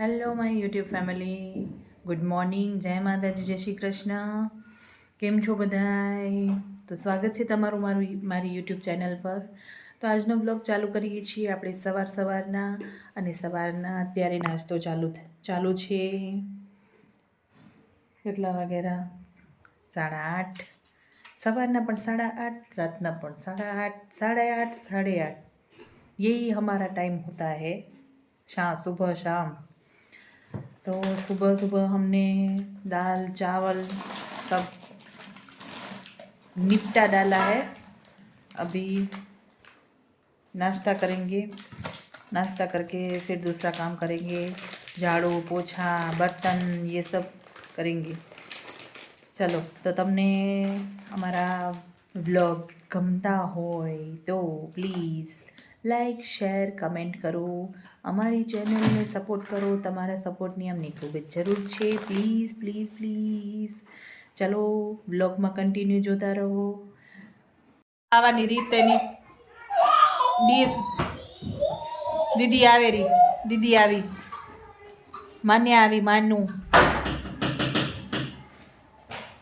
Hello my YouTube family good morning જય માતાજી, જય શ્રી કૃષ્ણ. કેમ છો બધાય? તો સ્વાગત છે તમારું મારું મારી યુટ્યુબ ચેનલ પર. તો આજનો બ્લોગ ચાલુ કરીએ છીએ આપણે સવાર સવારના અને સવારના અત્યારે નાસ્તો ચાલુ ચાલુ છે. કેટલા વાગેરા સાડા આઠ. સવારના પણ સાડા આઠ, રાતના પણ સાડા આઠ સાડા આઠ, સાડે આઠ. યહી હમારા ટાઈમ હોતા હૈ. શામ સુબહ, શામ. तो सुबह सुबह हमने दाल चावल सब निपटा डाला है अभी नाश्ता करेंगे नाश्ता करके फिर दूसरा काम करेंगे झाड़ू पोछा बर्तन ये सब करेंगे ચલો તો તમને અમારા વ્લોગ ગમતા હોય તો પ્લીઝ લાઈક, શેર, કમેન્ટ કરો. અમારી ચેનલને સપોર્ટ કરો. તમારા સપોર્ટની અમને ખૂબ જ જરૂર છે. પ્લીઝ પ્લીઝ પ્લીઝ ચલો, બ્લોગમાં કન્ટિન્યુ જોતા રહો. આવવાની રીત તેની દીદી આવે રી. દીદી આવી. માન્ય આવી, માનું.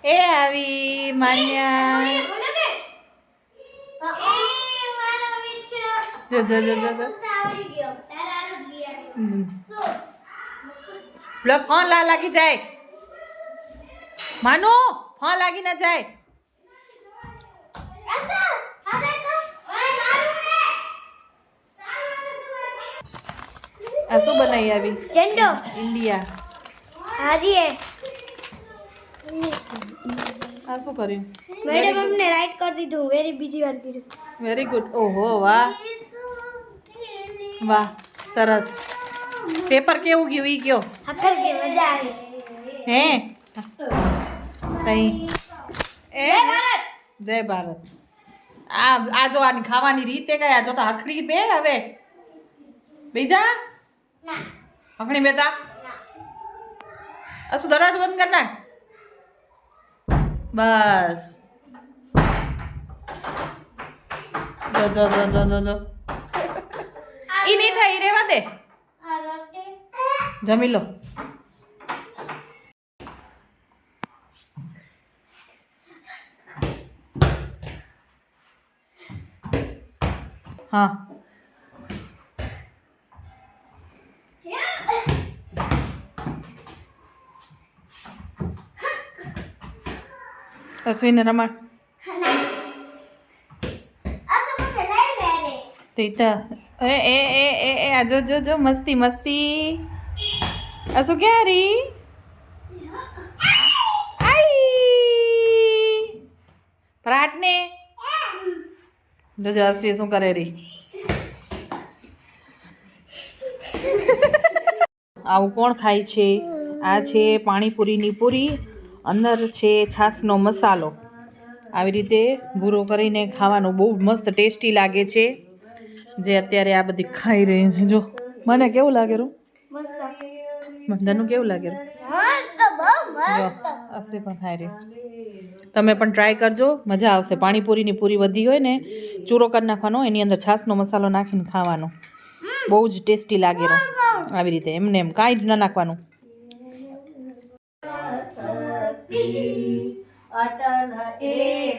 એ આવી, માન્યા. જો જો જો જો લો ફોન લા લાગી જાય માનો ફોન લાગી ના જાય આ શું બનાવી આવી ચંડો ઇન્ડિયા હાજી હે આ શું કર્યું મેડમ અમને રાઈટ કરી દીધું વેરી બીજી વાર કર્યું વેરી ગુડ ઓહો વાહ વાહ સરસ. પેપર કેવું ગયું? ઈ ગયો હે? કઈ? એ? જય ભારત. આ આ જો આની ખાવાની રીતે કઈ આ જો તો હખડી બે હવે. બીજા? હખડી બેતા અસુ દરવાજો બંધ કરી નાખ? બસ. જો જો જો જો જો જો. ઈ નહીં થાય ઈ રેવા દે જમી લો હા અશ્વિને રમાડ તે તો એ એ એ એ એ, આ જો જો જો, મસ્તી મસ્તી. આ શું ક્યાં રી આઈ. પ્રાટને. જોજો અશ્વી શું કરે રી આવું કોણ ખાય છે? આ છે પાણીપુરીની પૂરી, અંદર છે છાશનો મસાલો. આવી રીતે ભૂરો કરીને ખાવાનું બહુ મસ્ત ટેસ્ટી લાગે છે. જે અત્યારે આ બધી ખાઈ રહી છે. જો, મને કેવું લાગે રૂ? ધનુ કેવું લાગે જો અસી પણ ખાઈ રહી. તમે પણ ટ્રાય કરજો, મજા આવશે. પાણીપુરીની પૂરી વધી હોય ને, ચૂરો કરી નાખવાનો, એની અંદર છાસનો મસાલો નાખીને ખાવાનો. બહુ જ ટેસ્ટી લાગે રહ્યો આવી રીતે, એમને એમ કાંઈ જ ના નાખવાનું. અટલ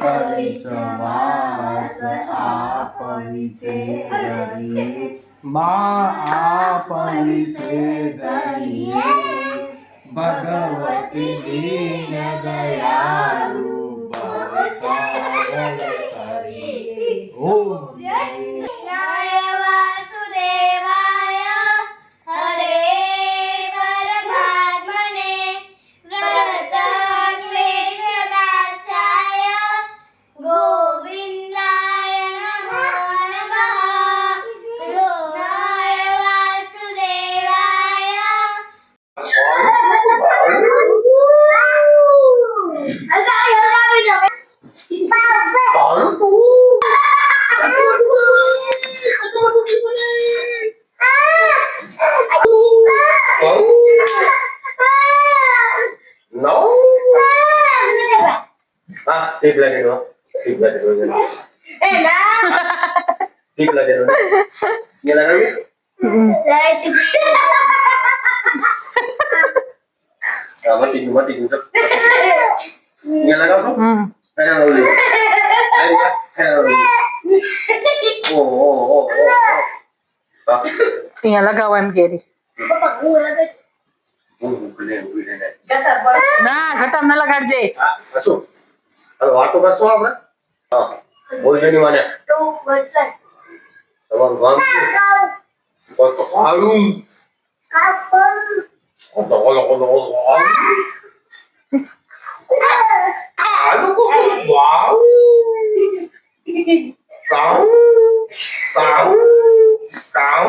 પરિશ્વાસ આપ વિશે દરિયે માં આપ વિશે દરિયે ભગવતી દીન દયાળુ ભવસાગર Lagi dulu. Nyalakan ni. Right. હા, મટી ગયું મટી ગયું ચાલ. અહીંયા લગાવશો હમ ફેરાન ઓલી આ રીતે ફેરાન ઓલી ઓ ઓ ઓ ઓ હા અહીંયા લગાવો એમ કેરી ના ભૂલે ને ના લગાડજે હા હસો હવે વાતો કરશો આપણે હા બોલજો ની મને તો વરસાદ તમારું ગામ શું કાવ તો હાલું કાપમ ઓલો ઓલો ઓલો ઓલો હાલું વાવ કાઉ કાઉ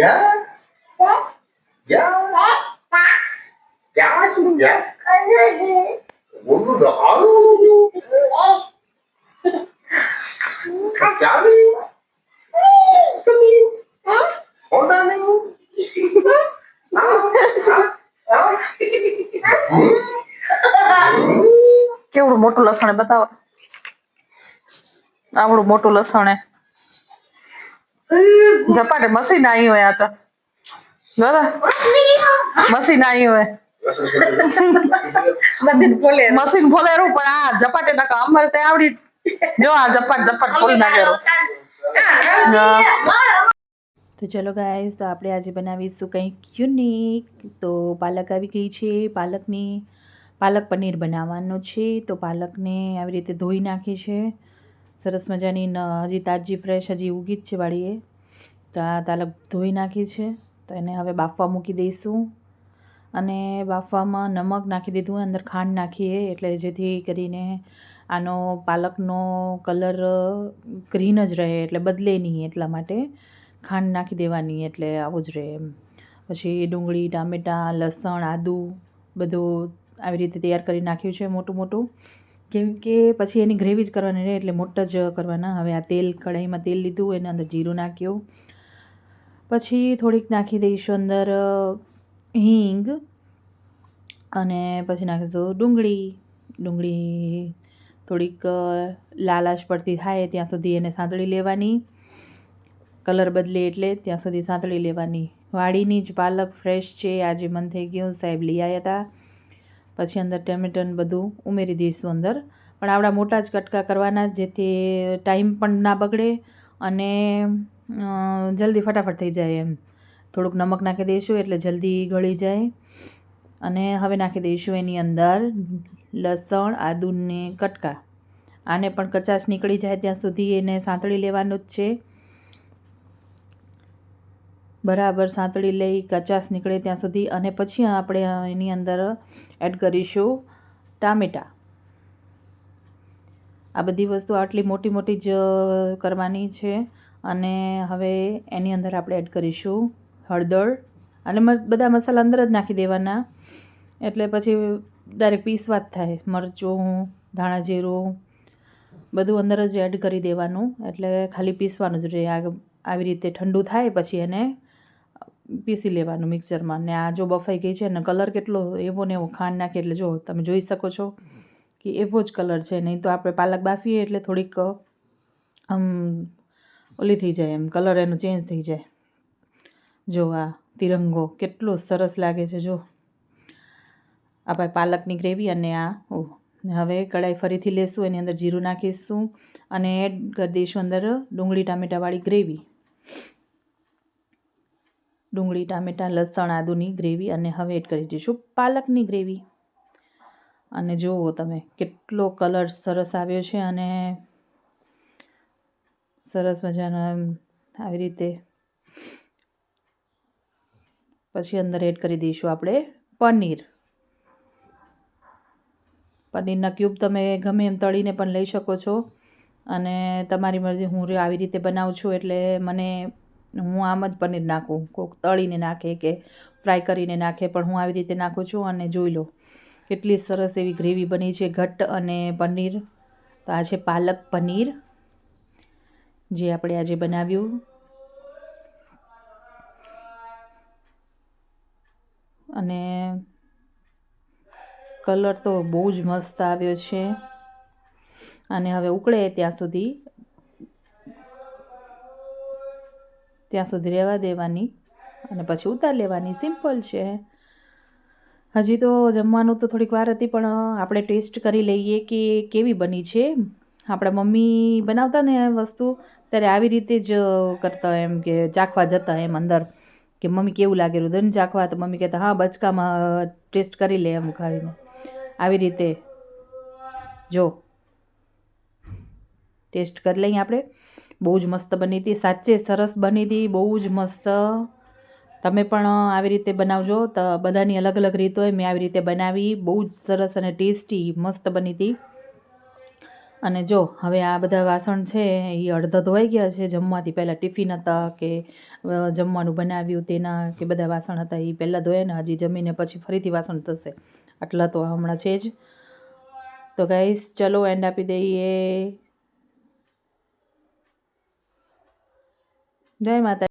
યા યા ક્યાં છું યા બોલું તો હાલું ક્યાં નહીં તમે હોના નહીં કેવડું મોટું લસણ બતાવો. આવડું મોટું લસણ હે ઝપાટે મશીન આવી હોય આ તો. દાદા મશીન આવી હોય. મશીન ફોલેરું પણ આ ઝપાટે નાખો અમારે ત્યાં આવડી જો. આ ઝપાટ ઝપાટ ફોલી નાખેલું તો ચલો ગાઈસ તો આપણે આજે બનાવીશું કંઈક યુનિક તો પાલક આવી ગઈ છે પાલકની પાલક પનીર બનાવવાનો છે. તો પાલકને આવી રીતે ધોઈ નાખી છે. સરસ મજાની હજી તાજી ફ્રેશ હજી ઉગી જ છે વાળીએ. તો આ પાલક ધોઈ નાખી છે. તો એને હવે બાફવા મૂકી દઈશું. અને બાફવામાં નમક નાખી દીધું, અંદર ખાંડ નાખીએ. એટલે જેથી કરીને આનો પાલકનો કલર ગ્રીન જ રહે, એટલે બદલે નહીં એટલા માટે. ખાંડ નાખી દેવાની, એટલે આવું જ રહે એમ. પછી ડુંગળી, ટામેટાં, લસણ, આદું બધું આવી રીતે તૈયાર કરી નાખ્યું છે મોટું મોટું. કેમ કે પછી એની ગ્રેવી જ કરવાની રહે એટલે મોટા જ કરવાના. હવે આ તેલ કઢાઈમાં તેલ લીધું, એના અંદર જીરું નાખ્યું. પછી થોડીક નાખી દઈશું અંદર હિંગ અને પછી નાખીશું ડુંગળી. ડુંગળી થોડીક લાલાશ પડતી થાય ત્યાં સુધી એને સાંતળી લેવાની. કલર બદલે એટલે ત્યાં સુધી સાંતળી લેવાની. વાડીની જ પાલક ફ્રેશ છે. આજે મન થઈ ગયું, સાહેબ લઈ આવ્યા હતા. પછી અંદર ટમેટન બધું ઉમેરી દઈશું અંદર. પણ આવડા મોટા જ કટકા કરવાના, જેથી ટાઈમ પણ ના બગડે અને જલ્દી ફટાફટ થઈ જાય એમ. થોડુંક નમક નાખી દઈશું એટલે જલ્દી ગળી જાય. અને હવે નાખી દઈશું એની અંદર લસણ, આદુને કટકા. આને પણ કચાશ નીકળી જાય ત્યાં સુધી એને સાંતળી લેવાનું જ છે. બરાબર સાંતળી લઈ, કચાસ નીકળે ત્યાં સુધી અને પછી આપણે એની અંદર એડ કરીશું ટામેટાં. આ બધી વસ્તુ આટલી મોટી મોટી જ કરવાની છે અને હવે એની અંદર આપણે એડ કરીશું હળદર. અને બધા મસાલા અંદર જ નાખી દેવાના. એટલે પછી ડાયરેક્ટ પીસવા જ થાય. મરચું, ધાણા જીરું, બધું અંદર જ એડ કરી દેવાનું. એટલે ખાલી પીસવાનું જ રહે. આવી રીતે ઠંડુ થાય પછી એને પીસી લેવાનું મિક્સરમાં. ને આ જો બફાઈ ગઈ છે અને કલર કેટલો એવો ને એવો ખાંડ નાખી એટલે જો તમે જોઈ શકો છો કે એવો જ કલર છે. નહીં તો આપણે પાલક બાફીએ એટલે થોડીક આમ ઓલી થઈ જાય એમ, કલર એનો ચેન્જ થઈ જાય. જો આ તિરંગો કેટલો સરસ લાગે છે, જો. આપણે પાલકની ગ્રેવી અને આ ઓ હવે કઢાઈ ફરીથી લેશું, એની અંદર જીરું નાખીશું અને એડ કરી દઈશું અંદર ડુંગળી ટામેટાવાળી ગ્રેવી. ડુંગળી, ટામેટાં, લસણ, આદુની ગ્રેવી અને હવે એડ કરી દઈશું પાલકની ગ્રેવી. અને જુઓ તમે કેટલો કલર સરસ આવ્યો છે અને સરસ મજાનો આવી રીતે. પછી અંદર એડ કરી દઈશું આપણે પનીર. પનીરના ક્યુબ તમે ગમે એમ તળીને પણ લઈ શકો છો. અને તમારી મરજી હું આવી રીતે બનાવું છું એટલે મને હું આમ જ પનીર નાખું. કોઈક તળીને નાખે કે ફ્રાય કરીને નાખે, પણ હું આવી રીતે નાખું છું અને જોઈ લો, કેટલી સરસ એવી ગ્રેવી બની છે ઘટ્ટ અને પનીર. તો આ છે પાલક પનીર, જે આપણે આજે બનાવ્યું. અને કલર તો બહુ જ મસ્ત આવ્યો છે. અને હવે ઉકળે ત્યાં સુધી ત્યાં સુધી રહેવા દેવાની અને પછી ઉતાર લેવાની. સિમ્પલ છે. હજી તો જમવાનું તો થોડીક વાર હતી, પણ આપણે ટેસ્ટ કરી લઈએ કે કેવી બની છે. આપણા મમ્મી બનાવતા ને વસ્તુ, ત્યારે આવી રીતે જ કરતા એમ કે ચાખવા જતા એમ અંદર. કે મમ્મી કેવું લાગે રુદન ચાખવા? તો મમ્મી કહેતા, હા, બચકામાં ટેસ્ટ કરી લે, એમ ખાઈને આવી રીતે. જો. ટેસ્ટ કરી લઈએ આપણે. બહુ જ મસ્ત બની હતી, સાચે સરસ બની હતી, બહુ જ મસ્ત. તમે પણ આવી રીતે બનાવજો, તો બધાની અલગ અલગ રીત મેં આવી રીતે બનાવી, બહુ જ સરસ અને ટેસ્ટી મસ્ત બની હતી. અને જો, હવે આ બધા વાસણ છે, એ અડધા ધોવાઈ ગયા છે, જમવાથી પહેલાં ટિફિન હતા કે જમવાનું બનાવ્યું તેના કે બધા વાસણ હતા, એ પહેલાં ધોયા ને હજી જમીને પછી ફરીથી વાસણ થશે. આટલા તો હમણાં છે જ. તો ગાઈસ ચલો એન્ડ આપી દઈએ. જય માતા